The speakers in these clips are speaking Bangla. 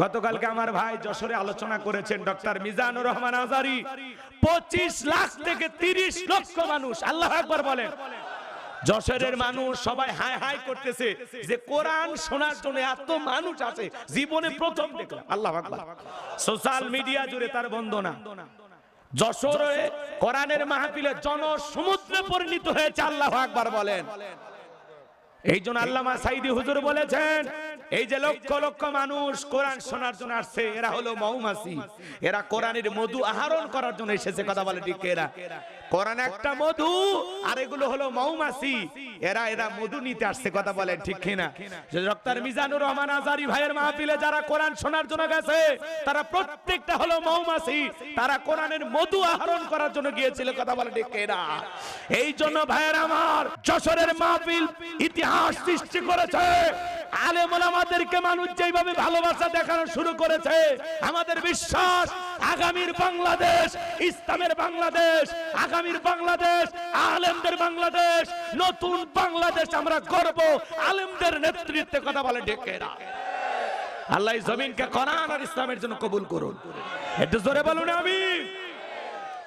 গতকালকে আমার ভাই যশোরে আলোচনা করেছেন ডক্টর মিজানুর রহমান আজারি। পঁচিশ লাখ থেকে তিরিশ লক্ষ মানুষ, আল্লাহ একবার বলেন। যশোরের মানুষ সবাই হাই হাই করতেছে যে কোরআন শোনার জন্য এত মানুষ আছে, জীবনে প্রথম দেখলাম। আল্লাহ সোশ্যাল মিডিয়া জুড়ে তার বন্দনা। যশোরে কোরআনের মাহফিলে জনসমুদ্রে পরিণত হয়েছে, আল্লাহ আকবার বলেন। এই জন্য আল্লামা সাইদি হুজুর বলেছেন এই যে লক্ষ লক্ষ মানুষ কোরআন শোনার জন্য আসছে, এরা হলো মৌমাছি। এরা কোরআনের মধু আহরণ করার জন্য এসেছে, কথা বলে ঠিক এরা কোরআন একটা মধু, আর এগুলো হলো মৌমাছি। এরা এরা মধু নিতে আসছে, কথা বলে ঠিক কিনা? ডক্টর মিজানুর রহমান আজারি ভাইয়ের মাহফিলে যারা কোরআন শোনার জন্য গেছে, তারা প্রত্যেকটা হলো মৌমাছি। তারা কোরআনের মধু আহরণ করার জন্য গিয়েছিল, কথা বলে ঠিক কিনা? এই জন্য ভাইয়ের আমার যশোরের মাহফিল ইতিহাস সৃষ্টি করেছে। আলেমুল আমাদেরকে মানুষ যেভাবে ভালোবাসা দেখানো শুরু করেছে, আমাদের বিশ্বাস, আগামীর বাংলাদেশ, ইসলামের বাংলাদেশ, আগামীর বাংলাদেশ, আলেমদের বাংলাদেশ, নতুন বাংলাদেশ আমরা করব আলেমদের নেতৃত্বে কথা বলে ডেকেরা আল্লাহ জমিনকে কোরআন আর ইসলামের জন্য কবুল করুন। একটু জোরে বলুন আমি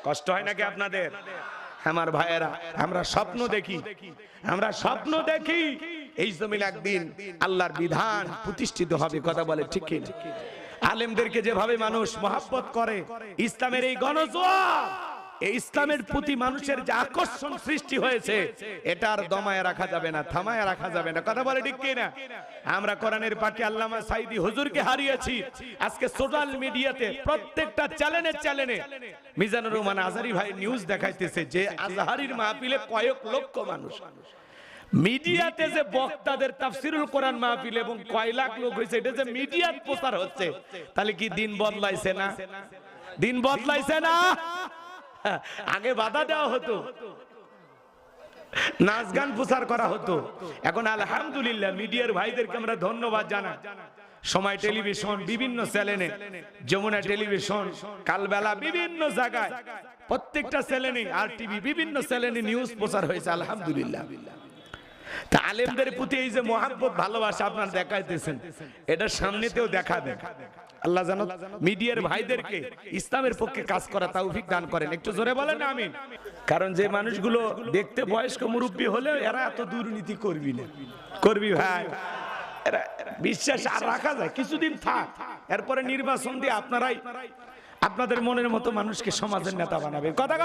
কষ্ট হয় নাকি আপনাদের? আমার ভাইয়েরা, আমরা স্বপ্ন দেখি। আমরা স্বপ্ন দেখি। এই জমিন একদিন আল্লাহর বিধান প্রতিষ্ঠিত হবে, কথা বলে ঠিক আলেমদেরকে যেভাবে মানুষ মহাব্বত করে, ইসলামের এই গণজোয়ার ইসলামের প্রতি মানুষের যে আকর্ষণ সৃষ্টি হয়েছে, এটা আর দমায় রাখা যাবে না, থামায় রাখা যাবে না, কথা বলে ঠিক কি না আমরা কোরআনের পাখি আল্লামা সাইদি হুজুরকে হারিয়েছি, আজকে সোশ্যাল মিডিয়াতে প্রত্যেকটা চ্যানেলে চ্যানেলে মিজানুর রহমান আজারি ভাই নিউজ দেখাইতেছে যে আজহারির মাহফিলে কয়েক লক্ষ মানুষ। মিডিয়াতে যে বক্তাদের তাফসিরুল কোরআন মাহফিল এবং কয় লাখ লোক হয়েছে, এটা যে মিডিয়াত প্রচার হচ্ছে, তাহলে কি দিন বদলাইছে না? দিন বদলাইছে না? আগে বাধা দেওয়া হতো, নাচ গান প্রচার করা হতো। এখন আলহামদুলিল্লাহ মিডিয়ার ভাইদেরকে আমরা ধন্যবাদ জানাই। সময় টেলিভিশন, বিভিন্ন চ্যানেলে, যমুনা টেলিভিশন, কালবেলা, বিভিন্ন জায়গায়, প্রত্যেকটা চ্যানেলে, আর টিভি, বিভিন্ন চ্যানেলে নিউজ প্রচার হয়েছে, আলহামদুলিল্লাহ। তা আলেমদের প্রতি এই যে মহাব্বত, ভালোবাসা আপনার দেখাইতেছেন, এটা সামনেতেও দেখাবেন। আল্লাহ জানো মিডিয়ার ভাইদেরকে ইসলামের পক্ষে কাজ করা তৌফিক দান করেন। একটু জোরে বলেন না আমিন। কারণ যে মানুষগুলো দেখতে বয়স্ক মুরব্বী হলেও এরা এত দুর্নীতি করবি না। করবি ভাই। এরা বিশ্বাস আর রাখা যায়, কিছুদিন থাক, এরপরে নির্বাচন দিয়ে আপনারাই আপনাদের মনের মতো মানুষকে সমাজের নেতা বানাবে। কথা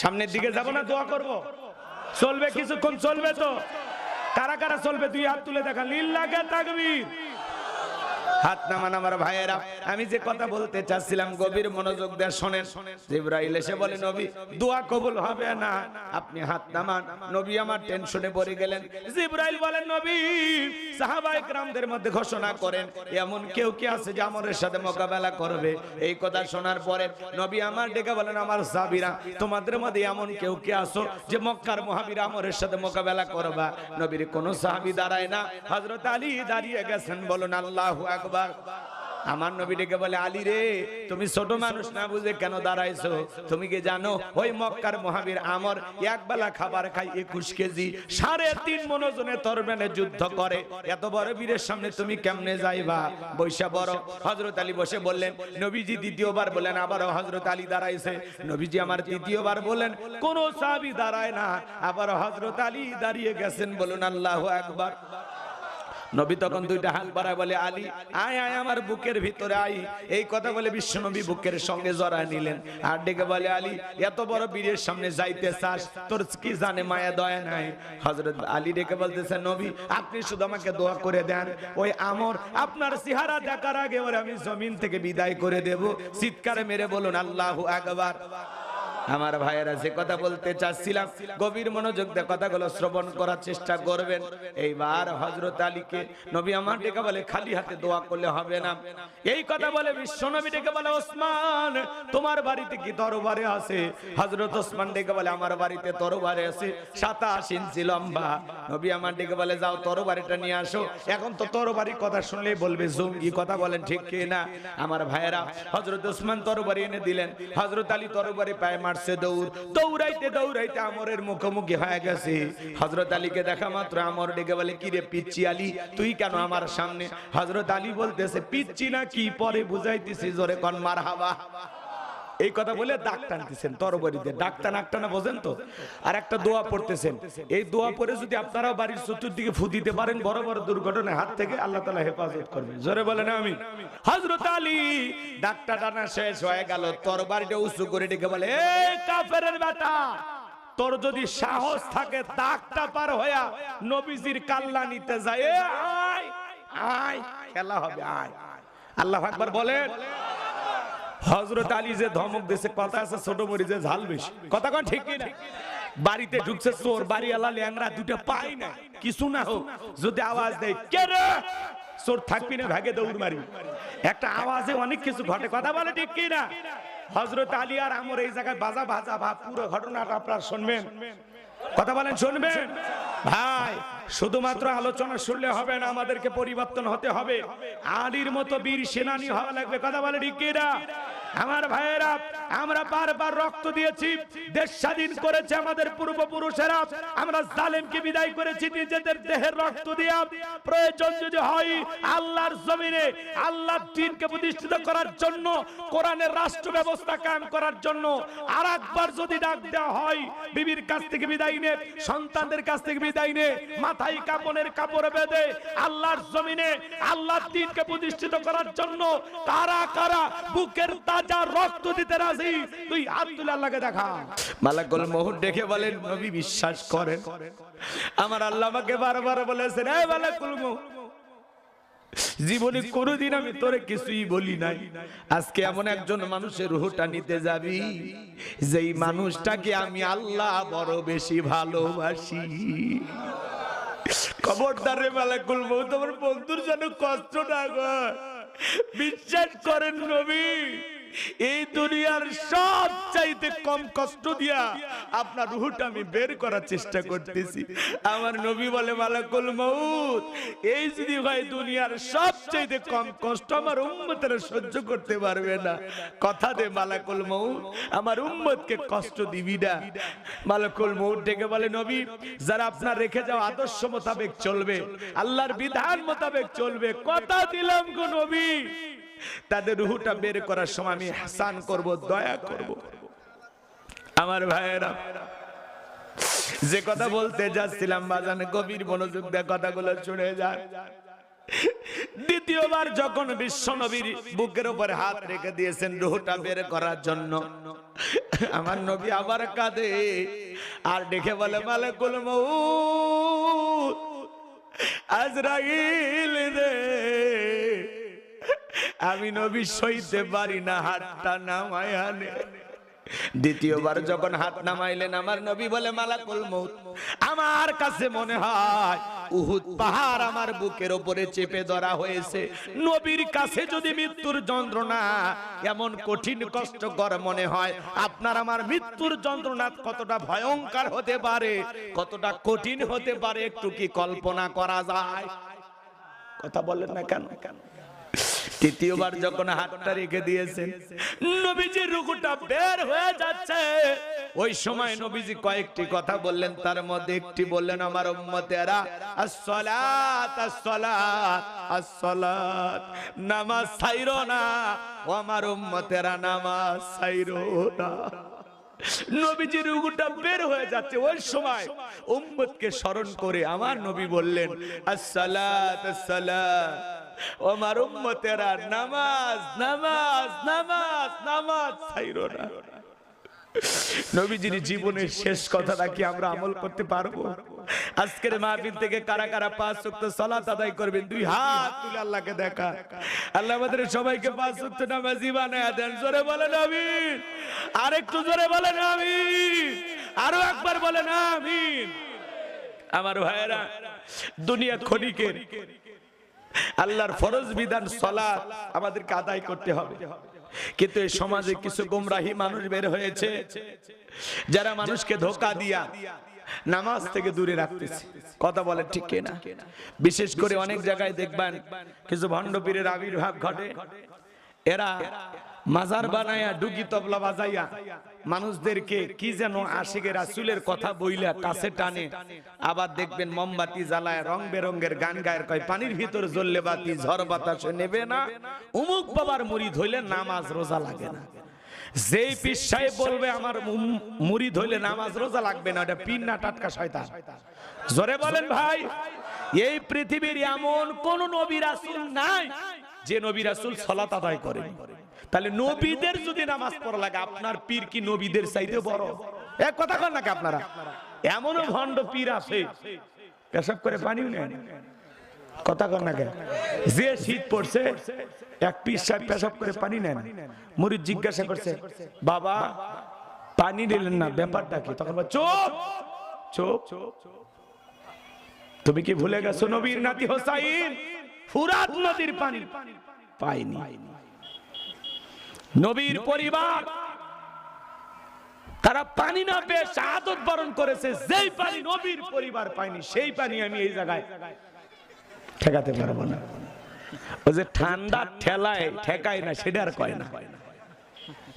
সামনের দিকে যাব না, দোয়া করব। চলবে কিছুক্ষণ চলবে তো? কারা কারা চলবে? তুই হাত তুলে দেখা। লিল্লাকে তাকবীর। হাত নামান আমার ভাইয়েরা, আমি যে কথা বলতে চাচ্ছিলাম, গভীর মনোযোগ দিয়ে শোনেন। জিব্রাইল এসে বলে, নবী, দোয়া কবুল হবে না। আপনি হাত নামান। নবী আমার টেনশনে পড়ে গেলেন। জিব্রাইল বলেন নবী সাহাবায়ে کرامদের মধ্যে ঘোষণা করেন, এমন কেউ কি আছে যে আমাদের সাথে মোকাবেলা করবে? এই কথা শোনার পরে নবী আমার ডেকে বলেন, আমার সাহাবীরা, তোমাদের মধ্যে এমন কেউ কি আছো যে মক্কার মহাবীরা আমরের সাথে মোকাবেলা করবা? নবীর কোন সাহাবী দাঁড়ায় না। হযরত আলী দাঁড়িয়ে গেছেন, বলুন, আল্লাহু আকবার। আমার নবী ডেকে বলে, আলী রে, তুমি ছোট মানুষ না বুঝে কেন দাঁড়াইছো? তুমি কি জানো, ওই মক্কার মহাবীর আমর এক বেলা খাবার খাই একুশ কেজি, সাড়ে তিন মনোজনে তরবেনে যুদ্ধ করে। এত বড় বীরের সামনে তুমি কেমনে যাইবা? বৈশা বড়। হজরত আলী বসে বললেন, নবীজি দ্বিতীয়বার বললেন আবারও হজরত আলী দাঁড়াইছে। নবীজি আমার তৃতীয়বার বললেন, কোন সাহাবী দাঁড়ায় না। আবার হজরত আলী দাঁড়িয়ে গেছেন বলুন আল্লাহ একবার নবী তখন দুইটা হাত বাড়ায় বলে, আলী, আয় আয় আমার বুকের ভিতরে আই এই কথা বলে বিশ্ব নবী বুকের সঙ্গে জড়ায় নিলেন। আর ডেকে বলে, আলী, এত বড় বীরের সামনে যাইতে চাস, তোর কি জানে মায়া, দয়া নাই? হজরত আলী ডেকে বলতেছে, নবী, আপনি শুধু আমাকে দোয়া করে দেন, ওই আমর আপনার চেহারা দেখার আগে ওর আমি জমিন থেকে বিদায় করে দেব। চিৎকারে মেরে বলুন, আল্লাহু আকবার। আমার ভাইয়েরা যে কথা বলতে চাচ্ছিলাম, গভীর মনোযোগ দিয়ে কথাগুলো শ্রবণ করার চেষ্টা করবেন। এইবার হজরত আলীকে নবী আমার ডেকে বলে, খালি হাতে দোয়া করলে হবে না। এই কথা বলে বিশ্ব নবী ডেকে বলে, ওসমান, তোমার বাড়িতে কি তরবারে আছে? হজরত ওসমান ডেকে বলে, আমার বাড়িতে তরবারে আছে, সাতাশ ইঞ্চি লম্বা। নবী আমার ডেকে বলে, যাও তরবারিটা নিয়ে আসো। এখন তো তরবারির কথা শুনলেই বলবে, জঙ্গি কথা বলেন, ঠিক কি না? আমার ভাইয়েরা হজরত ওসমান তরবারি এনে দিলেন। হজরত আলী তরবারি পায়ে মারছে। মারছে দৌড়। দৌড়াইতে দৌড়াইতে আমরের মুখোমুখি হয়ে গেছে। হজরত আলীকে দেখা মাত্র আমর ডেকে বলে কি রে পিচ্ছি আলী, তুই কেন আমার সামনে? হজরত আলী বলতেছে পিচ্ছি না কি পরে বুঝাইতেছি, জোরে কন মার হাবা এই কথা বলে দাগ টানতেছেন, তরবারিতে। দাগ টান টানা বোঝেন তো? আর একটা দোয়া পড়তেছেন। এই দোয়া পড়ে যদি আপনারাও বাড়ির চতুর্দিকে ফু দিতে পারেন, বড় বড় দুর্ঘটনার হাত থেকে আল্লাহ তালা হেফাজত করবে জোরে বলেন আমি হজরত আলী দাগটা টানা শেষ হয়ে গেল, তরবারিটা উঁচু করে ডেকে বলে কাফের বেটা, তোর যদি সাহস থাকে দাগটা পার হইয়া নবীজির কাল্লা নিতে যায় আয় আয়, খেলা হবে, আয়। আল্লাহ একবার বলেন। হজরত আলী যে ধমক দিছে কথা আছে ছোট মরি যে ঝাল বেশি। কথা কোন ঠিক না বাড়িতে ঢুকছে চোর, বাড়িওয়ালা ল্যাংরা দুটো পাই না কিছু না হোক, যদি আওয়াজ দেয়, কে রে? চোর থাকবি না, ভাগে দৌড় মারি একটা আওয়াজে অনেক কিছু ঘটে, কথা বলে ঠিক কি না হজরত আলী আর আমর এই জায়গায় বাজা বাজা ভাব, পুরো ঘটনাটা আপনারা শুনবেন। কথা বলেন, শুনবেন? ভাই, শুধুমাত্র আলোচনা শুনলে হবে না, আমাদেরকে পরিবর্তন হতে হবে। আলীর মতো বীর সেনানি হওয়া লাগবে। কথা বলে ঠিক আমার ভাইয়েরা, আমরা বারবার রক্ত দিয়েছি, দেশ স্বাধীন করেছে আমাদের পূর্বপুরুষেরা। আমরা জালেমকে বিদায় করেছি, নিজেদের দেহের রক্ত দিয়া। প্রয়োজন যদি হয়, আল্লাহর জমিনে, আল্লাহর দিনকে প্রতিষ্ঠিত করার জন্য, কোরআনের রাষ্ট্র ব্যবস্থা কায়েম করার জন্য আর একবার যদি ডাক দেওয়া হয়, বিবির কাছ থেকে বিদায় নে, সন্তানদের কাছ থেকে বিদায় নে, মাথায় কাপনের কাপড় বেঁধে, আল্লাহর জমিনে, আল্লাহর দিনকে প্রতিষ্ঠিত করার জন্য, কারা কারা বুকের তাজা রক্ত দিতে রাজি, তুই আব্দুল আল্লাহকে দেখা। মালাকুল মহুর দেখে বলেন, নবী বিশ্বাস করেন। আমার আল্লাহ আমাকে বারবার বলেছেন এই মালাকুল মহুর জীবনে কোনোদিন আমি তোরে কিছুই বলি নাই। আজকে এমন একজন মানুষের রুহটা নিতে যাবি, যেই মানুষটাকে আমি আল্লাহ বড় বেশি ভালোবাসি। খবরদার মালাকুল মৌ তোমার বন্ধুর যেন কষ্ট না বিশ্বাস করেন নবী এই দুনিয়ার সব চাইতে কম কষ্ট দিয়া আপনার রুহটা আমি বের করার চেষ্টা করতেছি। আমার নবী বলে, মালাকুল মৌত এই যদি হয় দুনিয়ার সব চাইতে কম কষ্ট আমার উম্মতের সহ্য করতে পারবে না। কথা দে, মালাকুল মৌত আমার উম্মতকে কষ্ট দিবি না। মালাকুল মৌত ডেকে বলে, নবী, যারা আপনার রেখে যাও আদর্শ মোতাবেক চলবে, আল্লাহর বিধান মোতাবেক চলবে, কথা দিলাম গো নবী। তাদের রুহুটা বের করার সময় আমি হাসান করব, দয়া করব। আমার ভাইয়েরা, যে কথা বলতে যাচ্ছিলাম বাজানে, গভীর মনোযোগ দিয়ে কথাগুলো শুনে যান। দ্বিতীয়বার যখন বিশ্ব নবীর বুকের উপরে হাত রেখে দিয়েছেন রুহুটা বের করার জন্য, আমার নবী আবার কাঁদে, আর দেখে বলে, মালেকুল মউত, আজরাইল রে। আমি নবী সইতে পারি না হাতটা নামায় আনে। দ্বিতীয়বার যখন হাত নামাইলেন আমার নবী বলে মালাকুল মৌত আমার কাছে মনে হয় উহুদ পাহাড় আমার বুকের উপরে চেপে ধরা হয়েছে। নবীর কাছে যদি মৃত্যুর যন্ত্রণা এমন কঠিন কষ্টকর মনে হয় আপনার আমার মৃত্যুর যন্ত্রণা কতটা ভয়ঙ্কর হতে পারে কতটা কঠিন হতে পারে একটু কি কল্পনা করা যায়? কথা বলেন না কেন? কেন? তৃতীয়বার যখন হাতটা রেখে দিয়েছেন, নবীজি রুকুটা বের হয়ে যাচ্ছে। ওই সময় নবীজি কয়েকটি কথা বললেন, তার মধ্যে একটি বললেন, আমার উম্মতেরা, আসসালাত আসসালাত আসসালাত, নামাজ ছাইরো না, ও আমার উম্মতেরা, নামাজ ছাইরো না। নবীজির রুগুটা বের হয়ে যাচ্ছে। ওই সময় উম্মতকে স্মরণ করে আমার নবী বললেন, আসসালাত আসসালাত আমার উম্মতেরা নামাজ নামাজ নামাজ নামাজ ছাইরো না। নবীজির জীবনের শেষ কথাটা কি আমরা আমল করতে পারব? আজকের মাহফিল থেকে কারা কারা পাঁচ ওয়াক্ত সালাত আদায় করবেন? দুই হাত তুলে আল্লাহকে দেখা। আল্লাহ আমাদের সবাইকে পাঁচ ওয়াক্ত নামাজি বানায় দেন। জোরে বলেন আমিন। আরেকটু জোরে বলেন আমিন। আরও একবার বলেন আমিন। আমার ভাইয়েরা দুনিয়া ক্ষণিকের আল্লাহর ফরজ বিধান সলাৎ আমাদেরকে আদায় করতে হবে। কিন্তু এই সমাজে কিছু গুমরাহী মানুষ বের হয়েছে, যারা মানুষকে ধোকা দিয়া নামাজ থেকে দূরে রাখতেছে। কথা বলে ঠিক কিনা? বিশেষ করে অনেক জায়গায় দেখবেন কিছু ভণ্ডপীরের আবির্ভাব ঘটে। এরা মাজার বানায়া ডুগি তবলা বাজাইয়া। মানুষদেরকে কি যেন আশিকের রাসূলের কথা বইলা কাছে টানে। আবার দেখবেন মোমবাতি জ্বালায় রং বেরঙ্গের গান গায়ের কয় পানির ভিতর জ্বললে বাতি ঝড় বাতাসে নেবে না। উমুক বাবার মুড়ি ধইলে নামাজ রোজা লাগে না। যেই পীর সাহেব বলবে আমার মুড়ি ধইলে নামাজ রোজা লাগবে না ওটা পীর না টাটকা শয়তান। জোরে বলেন ভাই এই পৃথিবীর এমন কোন নবী রাসূল নাই যে নবী রাসূল সালাত আদায় করে। তাহলে নবীদের যদি নামাজ পড়া লাগে, আপনার পীর কি নবীদের চাইতে বড়? এক কথা কন নাকি আপনারা? এমনও ভণ্ড পীর আছে। পেশাব করে পানিও নেয় না। কথা কন না কেন? যে শীত পড়ছে, এক পিস সাহেব পেশাব করে পানি নেন। মুরিদ জিজ্ঞাসা করছে, বাবা, পানি নিলেন না, ব্যাপারটা কি? তখন চুপ চুপ। তুমি কি ভুলে গেছো নবীর নাতি হোসাইন? ফুরাত নদীর পানি পাইনি। নবীর পরিবার তারা পানি না পেয়ে শাহাদত বরণ করেছে যেই পানি নবীর পরিবার পায়নি সেই পানি আমি এই জায়গায় ঠেকাতে পারব না। ও যে ঠান্ডা ঠেলায় ঠেকায় না সেটা আর কয় না।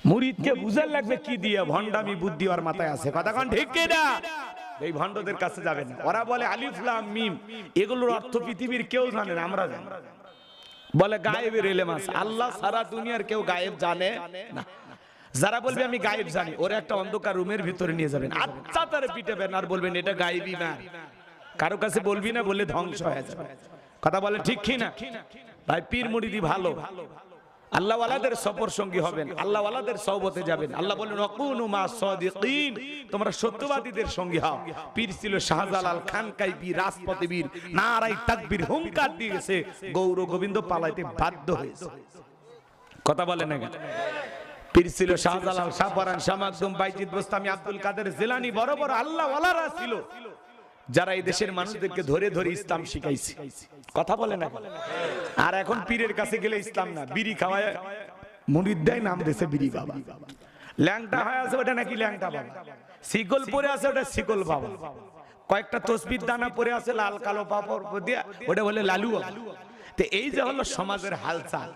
মুরিদকে বুঝার লাগবে কি দিয়ে ভণ্ডামি বুদ্ধি ওর মাথায় আছে। কথা কন ঠিক না এই ভণ্ডদের কাছে যাবে না। ওরা বলে আলিফ লাম মিম, এগুলোর অর্থ পৃথিবীর কেউ জানে না, আমরা জানি। বলে গায়েবের এলেমাস আল্লাহ সারা দুনিয়ার কেউ গায়েব জানে না। যারা বলবে আমি গায়েব জানি, ওরা একটা অন্ধকার রুমের ভিতরে নিয়ে যাবেন। আচ্ছা তারা পিটাবেন আর বলবেন, এটা গায়েবই না কারও কাছে বলবি না, বললে ধ্বংস হয়ে যাবে। কথা বলে ঠিক কি না ভাই পীর মুরিদি ভালো। আল্লাহ ওয়ালাদের সফর সঙ্গী হবেন আল্লাহ ওয়ালাদের সহবতে যাবেন। আল্লাহ বলেন অকুনু মা সাদিকিন। তোমরা সত্যবাদীদের সঙ্গী হও। পীর ছিল শাহজালাল খানকাই বীর রাজপথে বীর নারাই তাকবীর হুঙ্কার দিয়েছে, গৌর গোবিন্দ পালাইতে বাধ্য হয়েছে। কথা বলে না? পীর ছিল আব্দুল কাদের জিলানি, বড় বড় আল্লাহ ছিল। যারা এই দেশের মানুষদেরকে ধরে ধরে ইসলাম শিখাইছে। কথা বলে না আর এখন পীরের কাছে গেলে ইসলাম না। বিড়ি খাওয়ায় মুরিদ দেয় নাম দেশে বিড়ি বাবা। ল্যাংটা হয় আছে, ওটা নাকি ল্যাংটা বাবা। শিকল পরে আছে, ওটা শিকল বাবা। কয়েকটা তসবির দানা পরে আছে, লাল কালো পাপড় দিয়ে, ওটা বলে লালু। তো এই যে হলো সমাজের হালচাল।